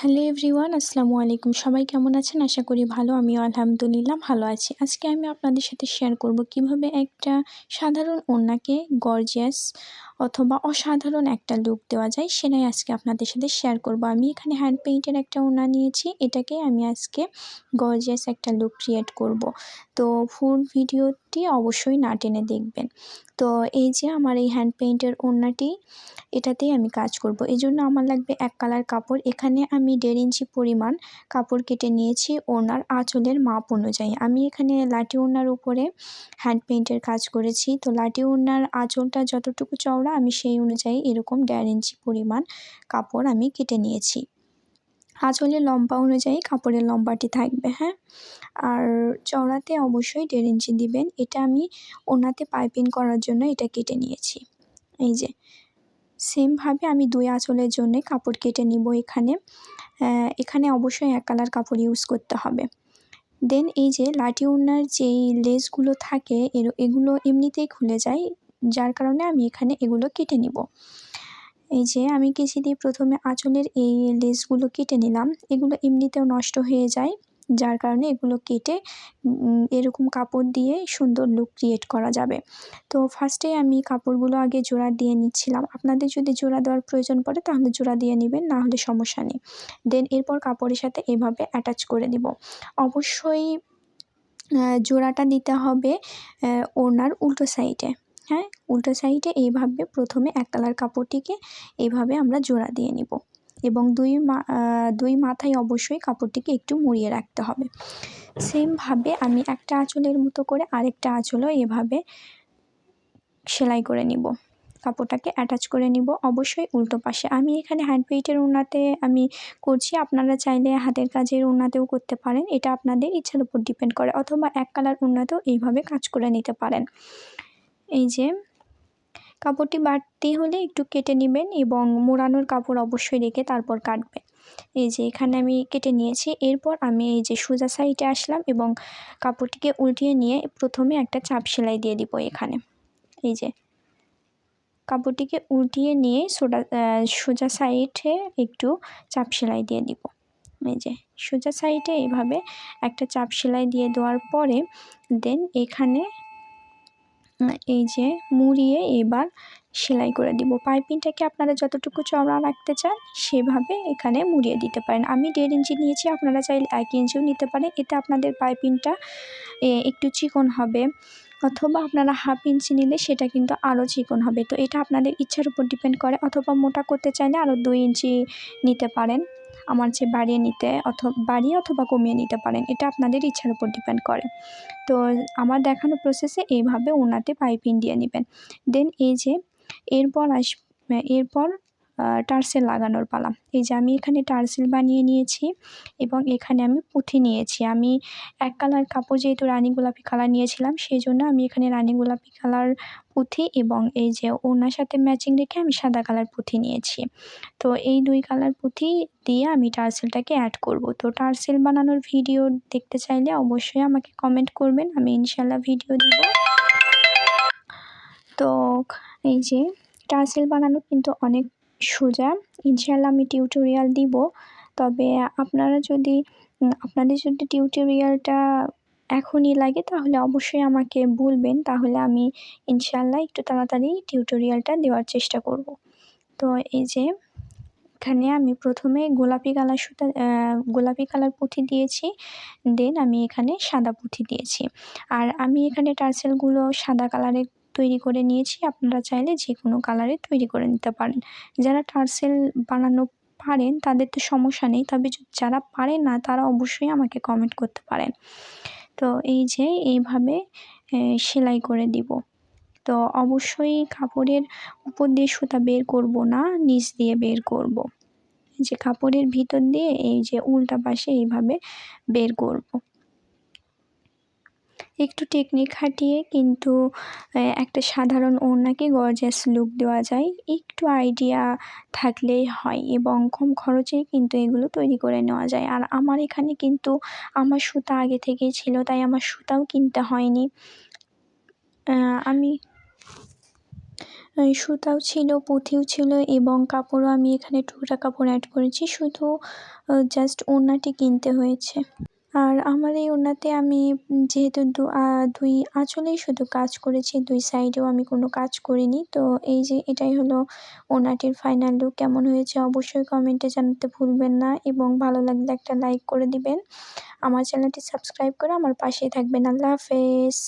Hello everyone, আসসালামু আলাইকুম। সবাই কেমন আছেন? আশা করি ভালো, আমিও আলহামদুলিল্লাহ ভালো আছি। আজকে আমি আপনাদের সাথে শেয়ার করব কীভাবে একটা সাধারণ ওড়নাকে গর্জিয়াস অথবা অসাধারণ একটা লুক দেওয়া যায়, সেটাই আজকে আপনাদের সাথে শেয়ার করব। আমি এখানে হ্যান্ড পেইন্টের একটা ওড়না নিয়েছি, এটাকে আমি আজকে গর্জিয়াস একটা লুক ক্রিয়েট করব। তো ফুল ভিডিওটি অবশ্যই না টেনে দেখবেন। তো এই যে আমার এই হ্যান্ড পেইন্টের ওড়নাটি, এটাতেই আমি কাজ করব। এই জন্য আমার লাগবে এক কালার কাপড়। এখানে আমি দেড় ইঞ্চি পরিমাণ কাপড় কেটে নিয়েছি ওনার আঁচলের মাপ অনুযায়ী। আমি এখানে লাঠি ওনার উপরে হ্যান্ড পেইন্টের কাজ করেছি। তো লাঠি ওনার আঁচলটা যতটুকু চওড়া, আমি সেই অনুযায়ী এরকম দেড় ইঞ্চি পরিমাণ কাপড় আমি কেটে নিয়েছি। আঁচলের লম্বা অনুযায়ী কাপড়ের লম্বাটি থাকবে হ্যাঁ? আর চওড়াতে অবশ্যই দেড় ইঞ্চি দিবেন। এটা আমি ওনাতে পাইপিং করার জন্য এটা কেটে নিয়েছি। এই যে সেমভাবে আমি দুই আঁচলের জন্য কাপড় কেটে নিব এখানে। এখানে অবশ্যই এক কালার কাপড় ইউজ করতে হবে। দেন এই যে লাঠি উন্নার যেই লেসগুলো থাকে, এর, এগুলো এমনিতেই খুলে যায়, যার কারণে আমি এখানে এগুলো কেটে নিব। এই যে আমি কেচি দিয়ে প্রথমে আঁচলের এই লেসগুলো কেটে নিলাম, এগুলো এমনিতেও নষ্ট হয়ে যায়। যার কারণে এগুলো কেটে এরকম কাপড় দিয়ে সুন্দর লুক ক্রিয়েট করা যাবে। তো ফার্স্টে আমি কাপড়গুলো আগে জোড়া দিয়ে নিচ্ছিলাম। আপনাদের যদি জোড়া দেওয়ার প্রয়োজন পড়ে তাহলে জোড়া দিয়ে নেবেন, না হলে সমস্যা নেই। দেন এরপর কাপড়ের সাথে এভাবে অ্যাটাচ করে দিব। অবশ্যই জোড়াটা দিতে হবে ওনার উল্টো সাইডে হ্যাঁ উল্টো সাইডে এইভাবে প্রথমে এক কালার কাপড়টিকে এইভাবে আমরা জোড়া দিয়ে নিব। এবং দুই মা দুই মাথায় অবশ্যই কাপড়টিকে একটু মুড়িয়ে রাখতে হবে। সেমভাবে আমি একটা আঁচলের মতো করে আরেকটা আঁচলও এভাবে সেলাই করে নিব। কাপড়টাকে অ্যাটাচ করে নিব। অবশ্যই উল্টো পাশে। আমি এখানে হ্যান্ড পেইটের উন্নাতে আমি করছি। আপনারা চাইলে হাতের কাজের উন্নাতেও করতে পারেন। এটা আপনাদের ইচ্ছার উপর ডিপেন্ড করে। অথবা এক কালার উন্নাতেও এইভাবে কাজ করে নিতে পারেন। এই যে কাপড়টি বাড়তি হলে একটু কেটে নেবেন এবং মোড়ানোর কাপড় অবশ্যই রেখে তারপর কাটবেন। এই যে এখানে আমি কেটে নিয়েছি। এরপর আমি এই যে সোজা সাইডে আসলাম এবং কাপড়টিকে উল্টিয়ে নিয়ে প্রথমে একটা চাপ সেলাই দিয়ে দিব এখানে। এই যে কাপড়টিকে উল্টিয়ে নিয়ে সোজা সোজা সাইডে একটু চাপ সেলাই দিয়ে দিব। এই যে সোজা সাইডে এভাবে একটা চাপ সেলাই দিয়ে দেওয়ার পরে দেন এখানে এই যে মুড়িয়ে এবার সেলাই করে দিব। পাইপিংটাকে আপনারা যতটুকু চওড়া রাখতে চান, সেভাবে এখানে মুড়িয়ে দিতে পারেন। আমি দেড় ইঞ্চি নিয়েছি, আপনারা চাইলে এক ইঞ্চিও নিতে পারেন। এতে আপনাদের পাইপিংটা একটু চিকন হবে। অথবা আপনারা হাফ ইঞ্চি নিলে সেটা কিন্তু আরও চিকন হবে। তো এটা আপনাদের ইচ্ছার উপর ডিপেন্ড করে, অথবা মোটা করতে চাইলে আরও দুই ইঞ্চি নিতে পারেন। আমার চেয়ে বাড়িয়ে নিতে অথবা বাড়িয়ে অথবা কমিয়ে নিতে পারেন, এটা আপনাদের ইচ্ছার উপর ডিপেন্ড করে। তো আমার দেখানো প্রসেসে এইভাবে ওনাতে পাইপিং দিয়ে নেবেন। দেন এই যে, এরপর আস, এরপর টার্সেল লাগানোর পালা। এই যে আমি এখানে টার্সেল বানিয়ে নিয়েছি এবং এখানে আমি পুঁথি নিয়েছি। আমি এক কালার কাপড় যেহেতু রানী গোলাপি কালার নিয়েছিলাম, সেই জন্য আমি এখানে রানী গোলাপি কালার পুঁথি এবং এই যে ওনার সাথে ম্যাচিং রেখে আমি সাদা কালার পুঁথি নিয়েছি। তো এই দুই কালার পুঁথি দিয়ে আমি টার্সেলটাকে অ্যাড করব। তো টার্সেল বানানোর ভিডিও দেখতে চাইলে অবশ্যই আমাকে কমেন্ট করবেন, আমি ইনশাল্লাহ ভিডিও দিব। তো এই যে টার্সেল বানানো কিন্তু অনেক সোজা। ইনশাল্লাহ আমি টিউটোরিয়াল দিব। তবে আপনারা যদি আপনাদের যদি টিউটোরিয়ালটা এখনই লাগে, তাহলে অবশ্যই আমাকে বলবেন। তাহলে আমি ইনশাল্লাহ একটু তাড়াতাড়ি টিউটোরিয়ালটা দেওয়ার চেষ্টা করব। তো এই যে, এখানে আমি প্রথমে গোলাপি কালার সুতা গোলাপি কালার পুঁথি দিয়েছি। দেন আমি এখানে সাদা পুঁথি দিয়েছি। আর আমি এখানে টার্সেলগুলো সাদা কালারের তৈরি করে নিয়েছি, আপনারা চাইলে যে কোনো কালারে তৈরি করে নিতে পারেন। যারা টার্সেল বানানো পারেন, তাদের তো সমস্যা নেই, তবে যারা পারে না, তারা অবশ্যই আমাকে কমেন্ট করতে পারেন। তো এই যে, এইভাবে সেলাই করে দিব। তো অবশ্যই কাপড়ের উপর দিয়ে সুতা বের করব না, নিচ দিয়ে বের করব। যে কাপড়ের ভিতর দিয়ে, এই যে উল্টা পাশে এইভাবে বের করব। একটু টেকনিক খাটিয়ে কিন্তু একটা সাধারণ ওড়নাকে গর্জাস লুক দেওয়া যায়। একটু আইডিয়া থাকলেই হয় এবং কম খরচেই কিন্তু এগুলো তৈরি করে নেওয়া যায়। আর আমার এখানে কিন্তু আমার সুতা আগে থেকেই ছিল, তাই আমার সুতাও কিনতে হয়নি। আমি সুতাও ছিল, পুঁথিও ছিল এবং কাপড়ও আমি এখানে টুকরা কাপড় অ্যাড করেছি। শুধু জাস্ট ওড়নাটি কিনতে হয়েছে। আর আমার এই ওড়নাতে আমি যেহেতু দু দুই আঁচলেই শুধু কাজ করেছি, দুই সাইডেও আমি কোনো কাজ করিনি। তো এই যে এটাই হলো ওড়নাটির ফাইনাল লুক কেমন হয়েছে অবশ্যই কমেন্টে জানাতে ভুলবেন না এবং ভালো লাগলে একটা লাইক করে দিবেন। আমার চ্যানেলটি সাবস্ক্রাইব করে আমার পাশেই থাকবেন। আল্লাহ হাফেজ।